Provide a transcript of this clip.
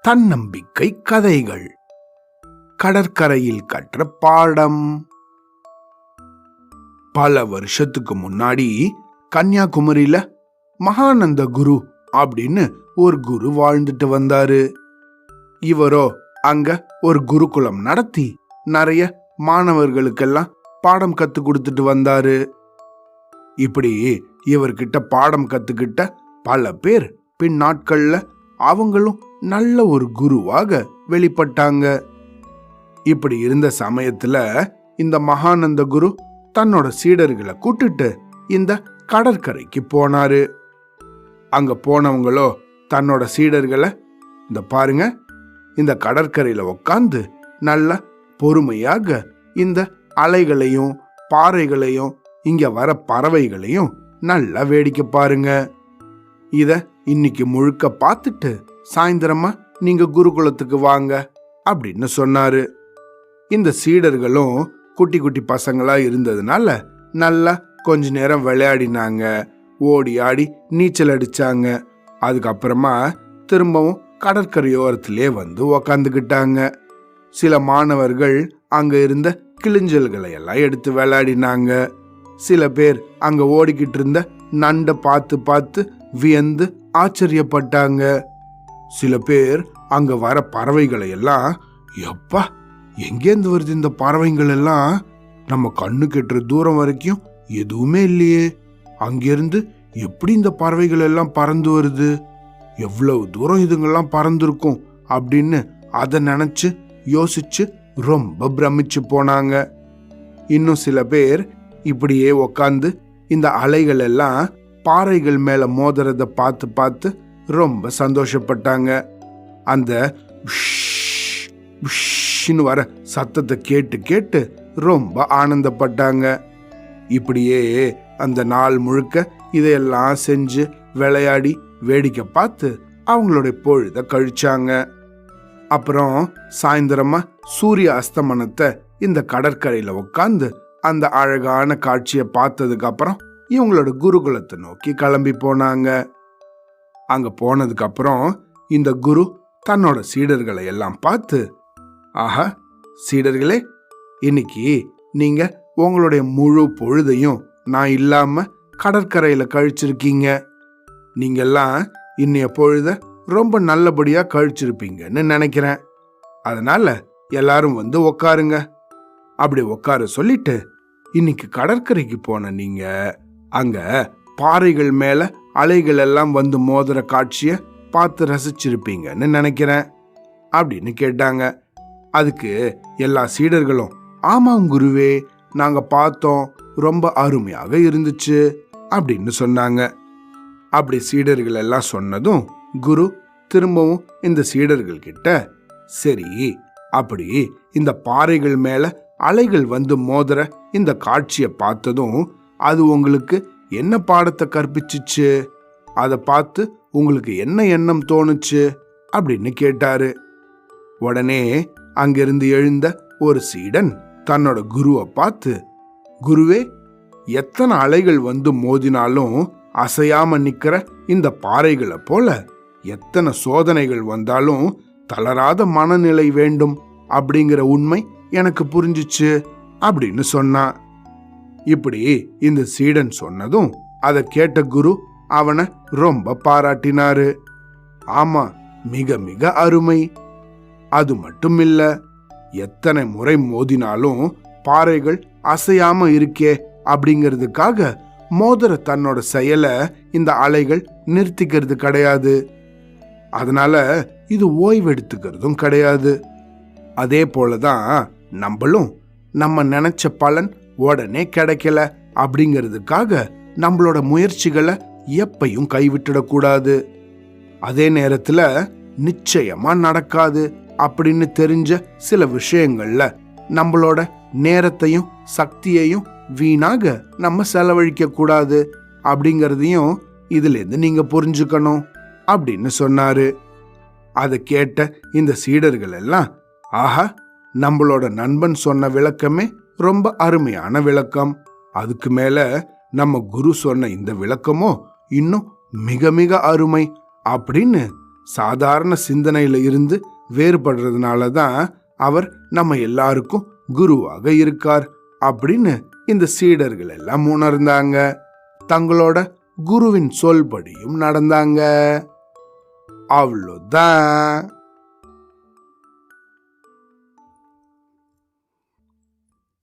தன்னம்பிக்கை கதைகள். கடற்கரையில் கற்ற பாடம். பல வருஷத்துக்கு முன்னாடி கன்னியாகுமரியில மகானந்த குரு அப்படின்னு ஒரு குரு வாழ்ந்துட்டு வந்தாரு. இவரோ அங்க ஒரு குருகுலம் நடத்தி நிறைய மாணவர்களுக்கெல்லாம் பாடம் கத்து கொடுத்துட்டு வந்தாரு. இப்படி இவர்கிட்ட பாடம் கத்துக்கிட்ட பல பேர் பின் நாட்கள்ல அவங்களும் நல்ல ஒரு குருவாக வெளிப்பட்டாங்க. இப்படி இருந்த சமயத்துல இந்த மகானந்த குரு தன்னோட சீடர்களை கூட்டிட்டு இந்த கடற்கரைக்கு போனாரு. அங்க போனவங்களோ தன்னோட சீடர்களை இந்த பாருங்க இந்த கடற்கரையில உக்காந்து நல்ல பொறுமையாக இந்த அலைகளையும் பாறைகளையும் இங்க வர பறவைகளையும் நல்லா வேடிக்கை பாருங்க. இத இன்னைக்கு முழுக்க பார்த்துட்டு சாயந்தரமா நீங்க குருகுலத்துக்கு வாங்க அப்படின்னு சொன்னாரு. இந்த சீடர்களும் குட்டி குட்டி பசங்களா இருந்ததுனால நல்லா கொஞ்ச நேரம் விளையாடினாங்க. ஓடி ஆடி நீச்சல் அடிச்சாங்க. அதுக்கப்புறமா திரும்பவும் கடற்கரையோரத்திலே வந்து உக்காந்துக்கிட்டாங்க. சில மாணவர்கள் அங்க இருந்த கிளிஞ்சல்களை எல்லாம் எடுத்து விளையாடினாங்க. சில பேர் அங்க ஓடிக்கிட்டு இருந்த நண்டை பார்த்து பார்த்து வியந்து ஆச்சரியப்பட்டாங்க. சில பேர் அங்க வர பறவைகளை எல்லாம் எப்பா எங்கேருந்து வருது இந்த பறவைகள் எல்லாம் நம்ம கண்ணு கெட்டுற தூரம் வரைக்கும் எதுவுமே இல்லையே. அங்கிருந்து எப்படி இந்த பறவைகள் எல்லாம் பறந்து வருது? எவ்வளவு தூரம் இதுங்கெல்லாம் பறந்துருக்கும்? அப்படின்னு அதை நினைச்சு யோசிச்சு ரொம்ப பிரமிச்சு போனாங்க. இன்னும் சில பேர் இப்படியே உக்காந்து இந்த அலைகள் எல்லாம் பாறைகள் மேல மோதுறத பார்த்து பார்த்து ரொம்ப சந்தோஷப்பட்டாங்க. அந்த உஷ், வர சத்தத்தை கேட்டு கேட்டு ரொம்ப ஆனந்தப்பட்டாங்க. இப்படியே அந்த நாள் முழுக்க இதையெல்லாம் செஞ்சு விளையாடி வேடிக்கை பார்த்து அவங்களுடைய பொழுத கழிச்சாங்க. அப்புறம் சாயந்தரமா சூரிய அஸ்தமனத்தை இந்த கடற்கரையில உட்காந்து அந்த அழகான காட்சியை பார்த்ததுக்கு அப்புறம் இவங்களோட குருகுலத்தை நோக்கி கிளம்பி போனாங்க. அங்க போனதுக்கு அப்புறம் இந்த குரு தன்னோட சீடர்களை எல்லாம் பார்த்து ஆஹா சீடர்களே இன்னைக்கு நீங்க உங்களுடைய முழு பொழுதையும் நான் இல்லாம கடற்கரையில கழிச்சிருக்கீங்க. நீங்கெல்லாம் இன்னைய பொழுத ரொம்ப நல்லபடியா கழிச்சிருப்பீங்கன்னு நினைக்கிறேன். அதனால எல்லாரும் வந்து உக்காருங்க. அப்படி உக்கார சொல்லிட்டு இன்னைக்கு கடற்கரைக்கு போன நீங்க அங்க பாறைகள் மேல அலைகள் எல்லாம் வந்து மோதுற காட்சிய பார்த்து ரசிச்சிருப்பீங்கன்னு நினைக்கிறேன் அப்படின்னு கேட்டாங்க. அதுக்கு எல்லா சீடர்களும் ஆமாம் குருவே நாங்க பார்த்தோம் ரொம்ப அருமையாக இருந்துச்சு அப்படின்னு சொன்னாங்க. அப்படி சீடர்கள் எல்லாம் சொன்னதும் குரு திரும்பவும் இந்த சீடர்கள் கிட்ட சரி அப்படி இந்த பாறைகள் மேல அலைகள் வந்து மோதுற இந்த காட்சியை பார்த்ததும் அது உங்களுக்கு என்ன பாடத்தை கற்பிச்சிச்சு? அதை பார்த்து உங்களுக்கு என்ன எண்ணம் தோணுச்சு? அப்படின்னு கேட்டாரு. உடனே அங்கிருந்து எழுந்த ஒரு சீடன் தன்னோட குருவை பார்த்து குருவே எத்தனை அலைகள் வந்து மோதினாலும் அசையாம நிக்கிற இந்த பாறைகளை போல எத்தனை சோதனைகள் வந்தாலும் தளராத மனநிலை வேண்டும் அப்படிங்கிற உண்மை எனக்கு புரிஞ்சுச்சு அப்படின்னு சொன்னான். இப்படி இந்த சீடன் சொன்னதும் அதை கேட்ட குரு அவனை ரொம்ப பாராட்டினாரு. ஆமா மிக மிக அருமை. அது மட்டும் இல்ல எத்தனை முறை மோதினாலும் பாறைகள் அசையாம இருக்கே அப்படிங்கிறதுக்காக மோதிர தன்னோட செயலை இந்த அலைகள் நிறுத்திக்கிறது கிடையாது. அதனால இது ஓய்வெடுத்துக்கிறதும் கிடையாது. அதே போலதான் நம்மளும் நம்ம நினைச்ச பலன் உடனே கிடைக்கல. அப்படிங்கிறதுக்காக நம்மளோட முயற்சிகளை எப்பையும் கைவிட்டுடக்கூடாது. அதே நேரத்துல நிச்சயமா நடக்காது அப்படின்னு தெரிஞ்ச சில விஷயங்கள்ல நம்மளோட நேரத்தையும் சக்தியையும் வீணாக நம்ம செலவழிக்க கூடாது அப்படிங்கறதையும் இதுல இருந்து நீங்க புரிஞ்சுக்கணும் அப்படின்னு சொன்னாரு. அதை கேட்ட இந்த சீடர்கள் எல்லாம் ஆஹா நம்மளோட நண்பன் சொன்ன விளக்கமே ரொம்ப அருமையான விளக்கம். அதுக்கு மேல நம்ம குரு சொன்ன இந்த விளக்கமோ இன்னும் மிக மிக அருமை அப்படின்னு சாதாரண சிந்தனையில இருந்து வேறுபடுறதுனால தான் அவர் நம்ம எல்லாருக்கும் குருவாக இருக்கார் அப்படின்னு இந்த சீடர்கள் எல்லாம் உணர்ந்தாங்க. தங்களோட குருவின் சொல்படியும் நடந்தாங்க. அவ்வளோதான்